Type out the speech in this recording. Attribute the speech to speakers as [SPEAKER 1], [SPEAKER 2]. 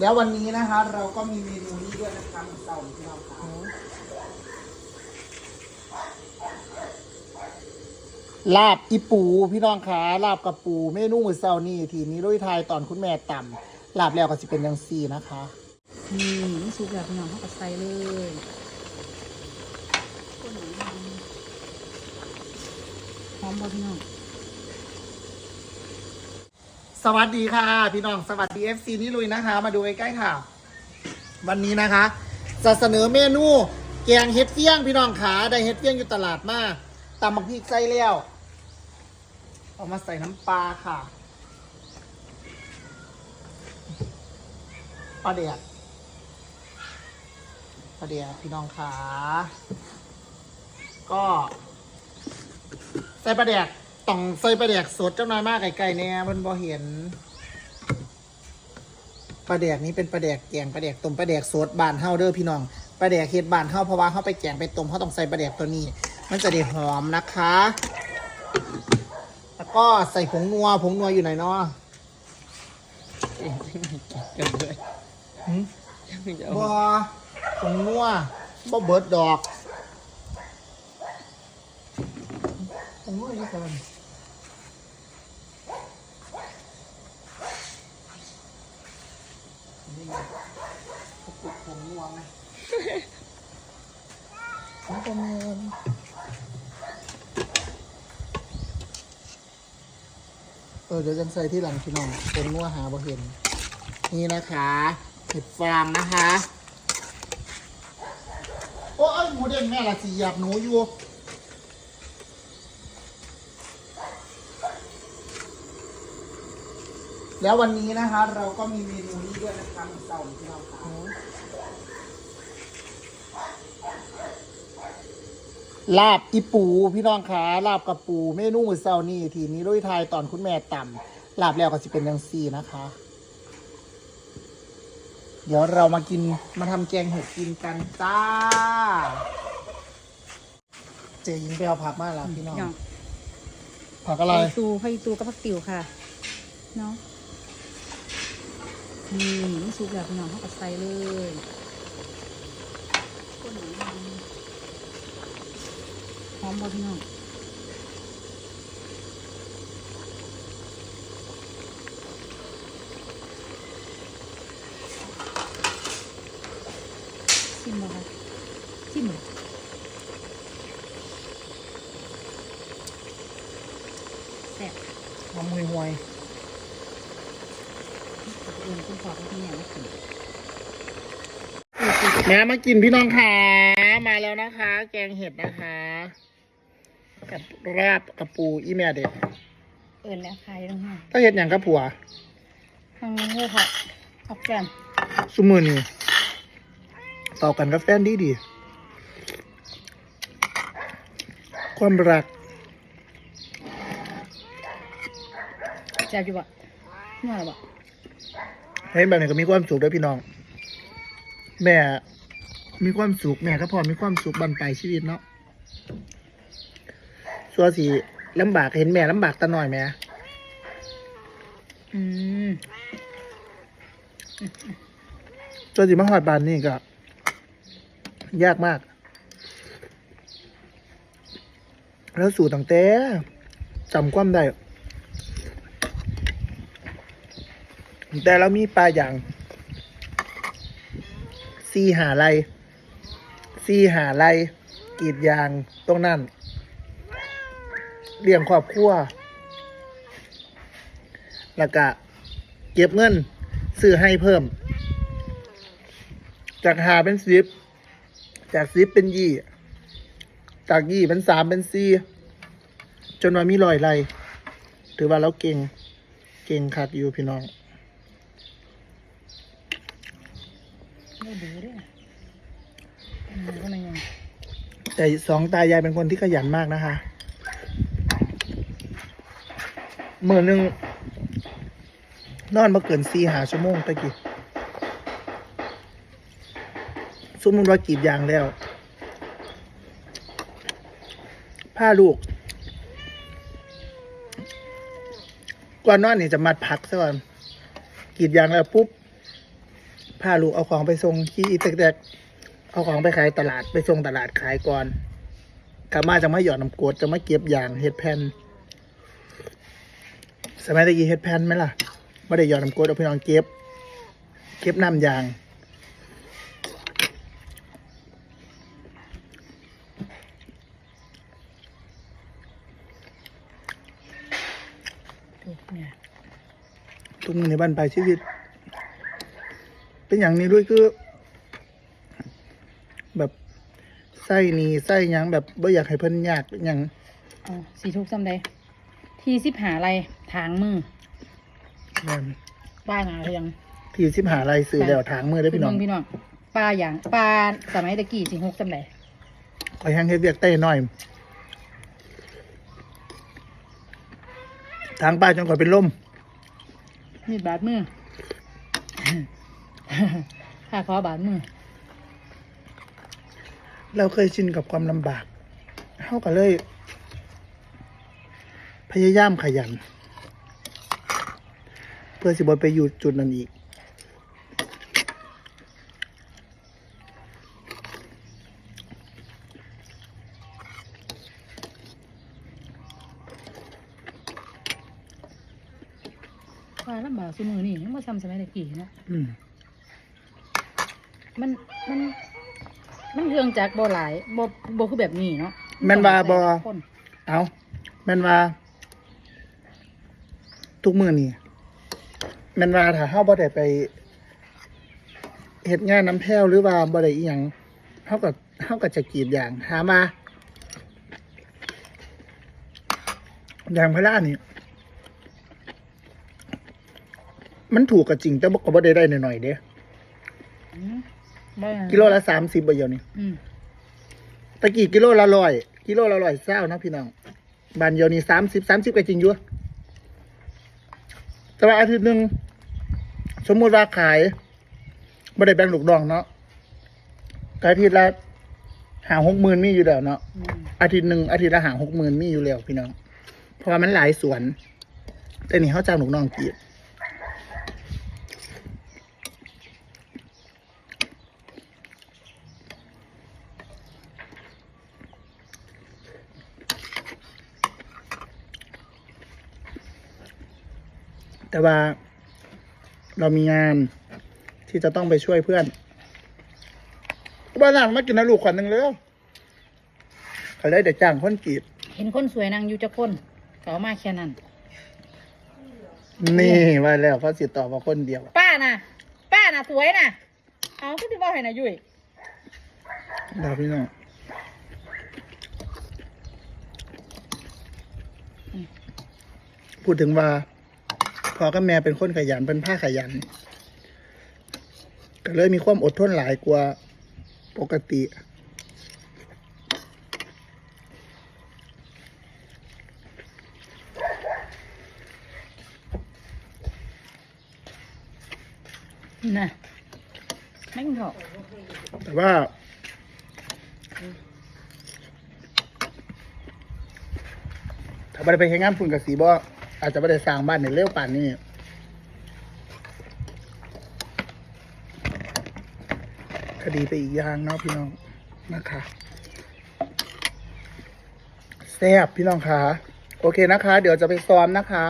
[SPEAKER 1] แล้ววันนี้นะคะ เราก็มีเมนูนี้ด้วยนะคะหมูเต่าที่เราขายลาบอีปูพี่น้องขาลาบกับปูเมนูมือเสานี่ทีนี้ลุยไทายตอนคุณแม่ต่ำลาบแล้วก็จะเป็นยังซีนะคะ
[SPEAKER 2] นี่ซุปแบบพี่น้องเขาก็ใส่เลยหอมบ่พี่น้อง
[SPEAKER 1] สวัสดีค่ะ พี่น้องสวัสดี FC นี่ลุยนะคะ มาดูใกล้ๆค่ะ วันนี้นะคะ จะเสนอเมนูแกงเห็ดเฟี้ยงพี่น้องขาได้เห็ดเฟี้ยงอยู่ตลาดมากตำบักพริกใส่แล้วเอามาใส่น้ำปลาค่ะปลาเดียดปลาเดียดพี่น้องขาก็ ใส่ปลาแดก ต้องใส่ปลาแดกสดเจ้าน้อยมากไก่ๆเนี่ยมันบ่เห็นปลาแดกนี้เป็นปลาแดกแกงปลาแดกต้มปลาแดกสดบานเฮาเด้อพี่น้องปลาแดกเฮ็ดบานเฮาเพราะว่าเฮาไปแกงไปต้มเฮาต้องใส่ปลาแดกตัวนี้ มันจะได้หอมนะคะ แล้วก็ใส่ผงนัวผงนัวอยู่ไหนเนาะหืมบ่ผงนัวบ่เบิดดอกผงนัวอยู่กันนี่ไงกระปุกผงนัวไงผงประเมิน เออเดี๋ยวจังใส่ที่หลังพี่น้องผงนัวหาบ่เห็น นี่นะคะเห็ดฟางนะคะ โอ้ยหมูเด้งแม่ละสิอยากหนูอยู่แล้ววันนี้นะคะ เราก็มีเมนูนี้ด้วยนะคะหมูเต่าที่เราขาย ลาบอีปูพี่น้องขาลาบกับปูเมนูมือเสาร์นี่ทีนี้ลุยทายตอนคุณแม่ต่ำลาบแล้วก็จะเป็นยังซี่นะคะ เดี๋ยวเรามากินมาทำแกงเห็ดกินกันจ้า เจยิงไปเอาผักมาแล้วพี่น้อง
[SPEAKER 2] พี่น้อง
[SPEAKER 1] ผักอะไร
[SPEAKER 2] ผักตูผักอีตูกับผักติ๋วค่ะเนาะนี่นี่ซุปแบบพี่น้องเขาก็ใส่เลยห อมบ่พี่น้องชิมบ่คะชิมเลยแซ่บ
[SPEAKER 1] หอมห่วยห่วย
[SPEAKER 2] เออคุณพ่อคุณแม่มากิน
[SPEAKER 1] ๆแม่มากินพี่น้องขามาแล้วนะคะ แกงเห็ดนะคะ กับราบกับปูอีแม่เด็ด
[SPEAKER 2] เอินแล้วขายตรงห้าง
[SPEAKER 1] ถ้าเห็ดอย่างกับผัว
[SPEAKER 2] ทางนี้เลยค่ะออกแกน
[SPEAKER 1] สุมือนี่ต่อกันกับแฟนดีดี ความรัก
[SPEAKER 2] แซ่บอยู่บ่น่าบ่
[SPEAKER 1] เห็นแบบนี้ก็มีความสุขด้วยพี่น้อง แม่มีความสุขแม่ก็พอมีความสุขบันปลายชีวิตเนาะ ส่วนสีลำบากเห็นแม่ลำบากตาหน่อยแม่
[SPEAKER 2] อืม
[SPEAKER 1] ส่วนสีมาหอดบานนี่ก็ ยากมาก แล้วสู่ตั้งแต่จำความได้แต่เรามีปลาอย่างซีหาไรซีหาไรกรีดยางตรงนั้น เลี้ยงครอบครัวแล้วก็เก็บเงินซื้อให้เพิ่ม จากหาเป็นสิบจากสิบเป็นยี่ จากยี่เป็นสามเป็นสี่จนว่ามีลอยไรถือว่าเราเก่ง เก่งคักอยู่พี่น้อง
[SPEAKER 2] ไม่ดีเด้ออันนี้ก็มันยัง
[SPEAKER 1] แต่สองตายายเป็นคนที่ขยันมากนะคะ เมื่อหนึ่งนอนมาเกินสี่หาชั่วโมงตะกี้สมมติว่ากรีดยางแล้วผ้าลูกก่อนนอนนี่จะมัดพักซะก่อนกรีดยางแล้วปุ๊บพาลูกเอาของไปส่งขี่อีแตกๆเอาของไปขายตลาดไปส่งตลาดขายก่อนกลับมาจะมาหยอดน้ำกรดจะมาเก็บยางเฮ็ดแผ่น สมัยตะกี้เฮ็ดแผ่นไหมล่ะไม่ได้หยอดน้ำกรดเอาไปนอนเก็บ เก็บน้ำยาง
[SPEAKER 2] ถูกเนี่ย
[SPEAKER 1] ทุกมือในบ้านปลายชีวิต เป็นอย่างนี้ด้วยคือ แบบไส้หนีไส้หยังแบบไม่อยากให้เพิ่นยากเป็นอย่าง
[SPEAKER 2] อ๋อสีทุกซ้ำใด ทีสิบหาอะไรทางมือ
[SPEAKER 1] นั้น
[SPEAKER 2] ป้าหนาเรียง
[SPEAKER 1] ที่สิบหาลายสื่อแล้วทางมือได้อพี่น้อง
[SPEAKER 2] เบิ่พี่น้องปลาอย่างปลาสมัยตะกี้สิหกซ้ำใด
[SPEAKER 1] คอยแห้งเฮ็ดเวียกเต้หน่อย ทางป้าจนกว่าเป็นลม
[SPEAKER 2] มีดบาดมือ ข้าขอบาดมือ
[SPEAKER 1] เราเคยชินกับความลำบากเขาก็เลยพ ยายามขยัน เพื่อสิบไปอยู่จุดนั้นอีก
[SPEAKER 2] ปลาลำบากสมือนี่ยังมาซ้ำสมัยตะกี้เนาะ
[SPEAKER 1] อืม
[SPEAKER 2] มันมันมันเรื่องจากบ่หลายบ่บ่คือแบบนี้เนาะ
[SPEAKER 1] แม่นว่าบ่
[SPEAKER 2] คน
[SPEAKER 1] เอาแม่นว่า ทุกมือนี่แม่นว่าถ้าเฮาบ่ได้ไปเฮ็ดงานน้ำแพ้วหรือว่าบ่ได้อีหยังเฮาก็เฮาก็จะกรีดอย่างหามาอย่างพระรานี่ มันถูกก็จริงแต่บ่ก็บ่ได้ได้หน่อยๆเด้
[SPEAKER 2] อืมบ่
[SPEAKER 1] กิโลละ30บ่เดียวนี่
[SPEAKER 2] อืม
[SPEAKER 1] ตะกี้กิโลละร้อยกิโลละร้อยเศร้านะพี่น้องบานเดียวนี้สามสิบสามสิบก็จริงอยู่ แต่ว่าอาทิตย์หนึ่งสมมุติว่าขายไม่ได้แบ่งลูกดองเนาะขายอาทิตย์ละหาหกหมื่นมีอยู่แล้วเนาะ
[SPEAKER 2] อืม
[SPEAKER 1] อาทิตย์หนึ่งอาทิตย์ละหาหกหมื่นมีอยู่แล้วพี่น้องเพราะว่ามันหลายสวน แต่นี่เขาจ้างลูกน้องกรีด แต่ว่า เรามีงานที่จะต้องไปช่วยเพื่อนบ้านหลังมากินนะลูกขวัญหนึ่งเลยเขาเลยเดี๋ยวจ้างคนกรีด
[SPEAKER 2] เห็นคนสวยนางอยู่จะคนก็เอามาแค่นั้น
[SPEAKER 1] นี่ว่าแล้วเขาสิตอบมาคนเดียว
[SPEAKER 2] ป้าน่ะ ป้าน่ะสวยน่ะ เอาก็ที่บอกให้น่ะยุ้ย
[SPEAKER 1] ดาวพี่น้องพูดถึงว่า พอกับแม่เป็นคนขยันเป็นผ้าขยัน ก็เลยมีความอดทนหลายกว่าปกติ
[SPEAKER 2] น่ะไม่งเถอะ
[SPEAKER 1] แต่ว่า ถ้าไม่ได้ไปแข่งงานฝุ่นกับสีบ่ อาจจะไม่ได้สร้างบ้านในเร็วป่านนี้คดีไปอีกอย่างเนาะพี่น้องนะคะแซ่บพี่น้องคะโอเคนะคะ เดี๋ยวจะไปซ้อมนะคะ